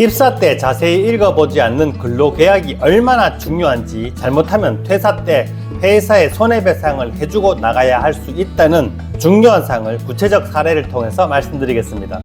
입사 때 자세히 읽어보지 않는 근로계약이 얼마나 중요한지 잘못하면 퇴사 때 회사에 손해배상을 해주고 나가야 할 수 있다는 중요한 사항을 구체적 사례를 통해서 말씀드리겠습니다.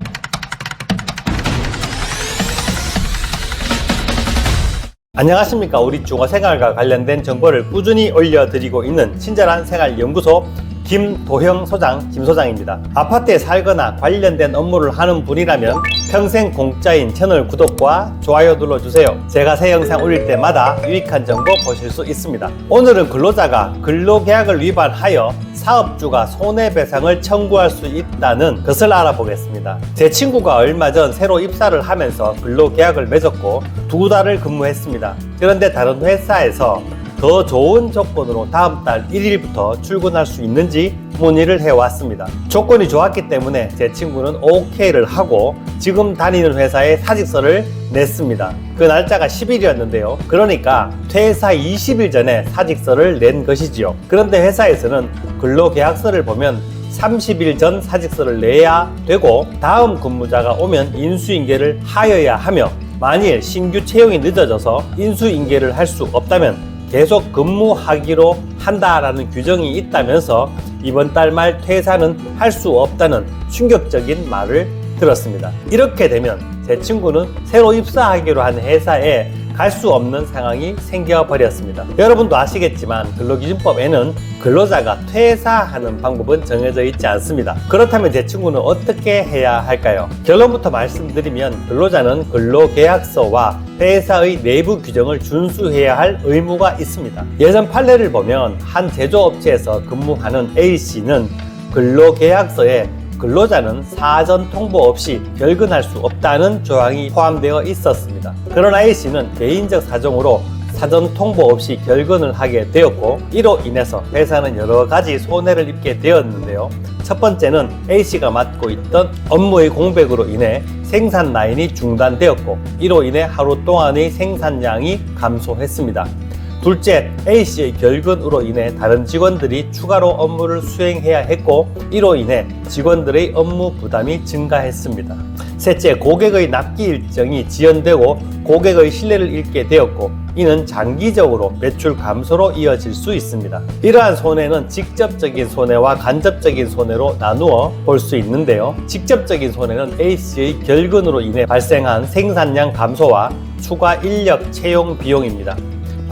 안녕하십니까. 우리 중어생활과 관련된 정보를 꾸준히 올려드리고 있는 친절한 생활연구소 김도형 소장, 김 소장입니다. 아파트에 살거나 관련된 업무를 하는 분이라면 평생 공짜인 채널 구독과 좋아요 눌러주세요. 제가 새 영상 올릴 때마다 유익한 정보 보실 수 있습니다. 오늘은 근로자가 근로계약을 위반하여 사업주가 손해배상을 청구할 수 있다는 것을 알아보겠습니다. 제 친구가 얼마 전 새로 입사를 하면서 근로계약을 맺었고 두 달을 근무했습니다. 그런데 다른 회사에서 더 좋은 조건으로 다음 달 1일부터 출근할 수 있는지 문의를 해왔습니다. 조건이 좋았기 때문에 제 친구는 OK를 하고 지금 다니는 회사에 사직서를 냈습니다. 그 날짜가 10일이었는데요. 그러니까 퇴사 20일 전에 사직서를 낸 것이지요. 그런데 회사에서는 근로계약서를 보면 30일 전 사직서를 내야 되고 다음 근무자가 오면 인수인계를 하여야 하며 만일 신규 채용이 늦어져서 인수인계를 할 수 없다면 계속 근무하기로 한다라는 규정이 있다면서 이번 달 말 퇴사는 할 수 없다는 충격적인 말을 들었습니다. 이렇게 되면 제 친구는 새로 입사하기로 한 회사에 갈 수 없는 상황이 생겨버렸습니다. 여러분도 아시겠지만 근로기준법에는 근로자가 퇴사하는 방법은 정해져 있지 않습니다. 그렇다면 제 친구는 어떻게 해야 할까요? 결론부터 말씀드리면 근로자는 근로계약서와 회사의 내부 규정을 준수해야 할 의무가 있습니다. 예전 판례를 보면 한 제조업체에서 근무하는 A씨는 근로계약서에 근로자는 사전 통보 없이 결근할 수 없다는 조항이 포함되어 있었습니다. 그러나 A씨는 개인적 사정으로 사전 통보 없이 결근을 하게 되었고 이로 인해서 회사는 여러 가지 손해를 입게 되었는데요. 첫 번째는 A씨가 맡고 있던 업무의 공백으로 인해 생산 라인이 중단되었고 이로 인해 하루 동안의 생산량이 감소했습니다. 둘째, A씨의 결근으로 인해 다른 직원들이 추가로 업무를 수행해야 했고 이로 인해 직원들의 업무 부담이 증가했습니다. 셋째, 고객의 납기 일정이 지연되고 고객의 신뢰를 잃게 되었고 이는 장기적으로 매출 감소로 이어질 수 있습니다. 이러한 손해는 직접적인 손해와 간접적인 손해로 나누어 볼 수 있는데요. 직접적인 손해는 A씨의 결근으로 인해 발생한 생산량 감소와 추가 인력 채용 비용입니다.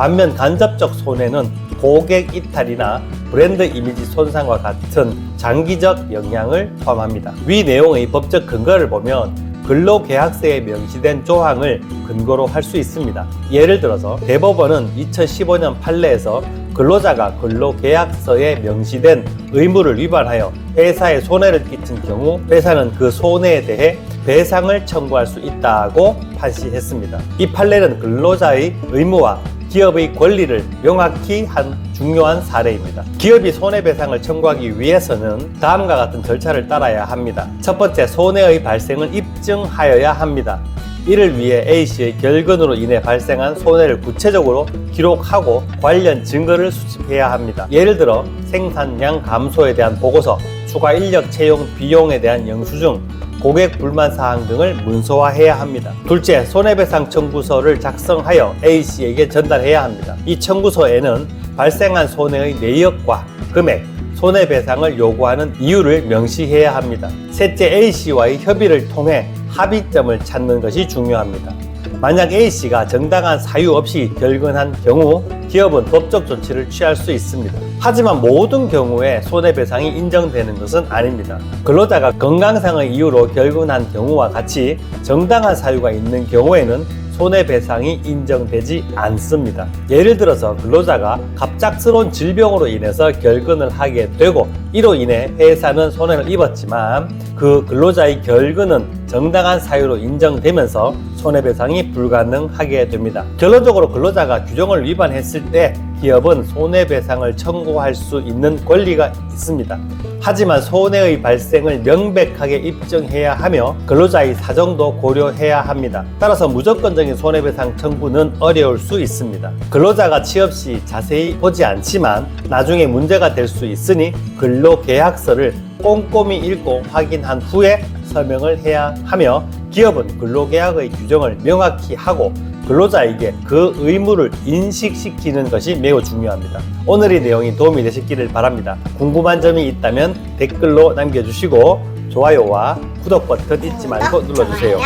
반면 간접적 손해는 고객 이탈이나 브랜드 이미지 손상과 같은 장기적 영향을 포함합니다. 위 내용의 법적 근거를 보면 근로계약서에 명시된 조항을 근거로 할 수 있습니다. 예를 들어서 대법원은 2015년 판례에서 근로자가 근로계약서에 명시된 의무를 위반하여 회사에 손해를 끼친 경우 회사는 그 손해에 대해 배상을 청구할 수 있다고 판시했습니다. 이 판례는 근로자의 의무와 기업의 권리를 명확히 한 중요한 사례입니다. 기업이 손해배상을 청구하기 위해서는 다음과 같은 절차를 따라야 합니다. 첫 번째, 손해의 발생을 입증하여야 합니다. 이를 위해 A씨의 결근으로 인해 발생한 손해를 구체적으로 기록하고 관련 증거를 수집해야 합니다. 예를 들어 생산량 감소에 대한 보고서, 추가 인력 채용 비용에 대한 영수증, 고객 불만 사항 등을 문서화해야 합니다. 둘째, 손해배상 청구서를 작성하여 A씨에게 전달해야 합니다. 이 청구서에는 발생한 손해의 내역과 금액, 손해배상을 요구하는 이유를 명시해야 합니다. 셋째, A씨와의 협의를 통해 합의점을 찾는 것이 중요합니다. 만약 A씨가 정당한 사유 없이 결근한 경우 기업은 법적 조치를 취할 수 있습니다. 하지만 모든 경우에 손해배상이 인정되는 것은 아닙니다. 근로자가 건강상의 이유로 결근한 경우와 같이 정당한 사유가 있는 경우에는 손해배상이 인정되지 않습니다. 예를 들어서 근로자가 갑작스러운 질병으로 인해서 결근을 하게 되고 이로 인해 회사는 손해를 입었지만 그 근로자의 결근은 정당한 사유로 인정되면서 손해배상이 불가능하게 됩니다. 결론적으로 근로자가 규정을 위반했을 때 기업은 손해배상을 청구할 수 있는 권리가 있습니다. 하지만 손해의 발생을 명백하게 입증해야 하며 근로자의 사정도 고려해야 합니다. 따라서 무조건적인 손해배상 청구는 어려울 수 있습니다. 근로자가 취업 시 자세히 보지 않지만 나중에 문제가 될 수 있으니 근로계약서를 꼼꼼히 읽고 확인한 후에 설명을 해야 하며 기업은 근로계약의 규정을 명확히 하고 근로자에게 그 의무를 인식시키는 것이 매우 중요합니다. 오늘의 내용이 도움이 되셨기를 바랍니다. 궁금한 점이 있다면 댓글로 남겨주시고 좋아요와 구독 버튼 잊지 말고 눌러주세요.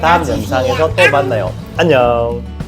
다음 영상에서 또 만나요. 안녕.